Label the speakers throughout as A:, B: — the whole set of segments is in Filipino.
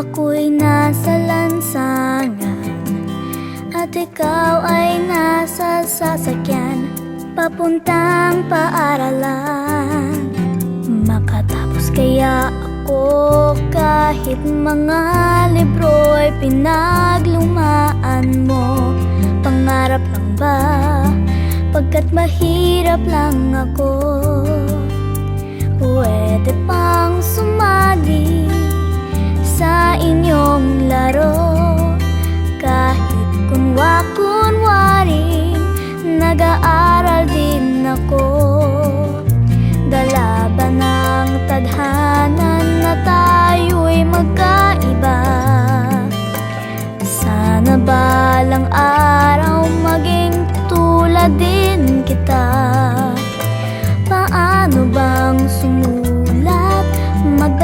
A: Ako'y nasa lansangan At ikaw ay nasa sasakyan Papuntang paaralan Makatapos kaya ako Kahit mga libro'y pinaglumaan mo Pangarap lang ba? Pagkat mahirap lang ako Pwede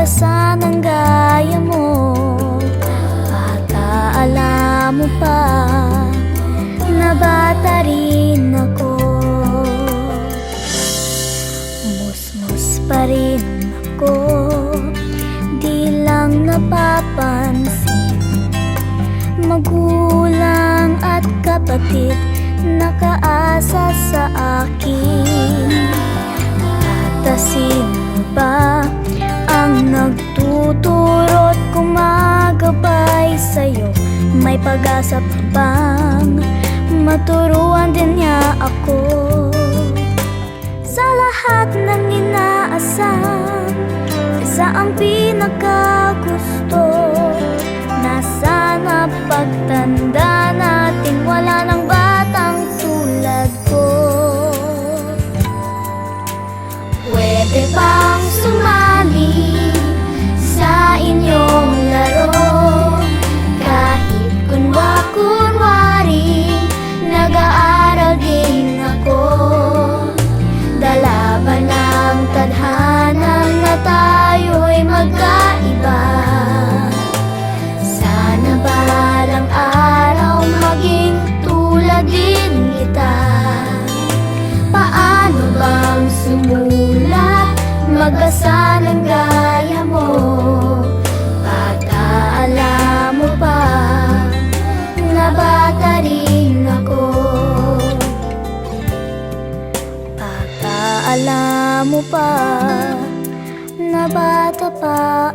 A: Magbasa ng gaya mo? Bata alam mo pa Na bata rin ako. Musmus pa rin ako Di lang napapansin. Magulang at kapatid Nakaasa sa akin. Tatasin May pag-asa pa bang maturuan din niya ako? Sa lahat ng inaasahan, isa ang pinakagusto Mag-asa ng gaya mo. Bata alam mo pa Na bata rin ako. Bata alam mo pa Na bata pa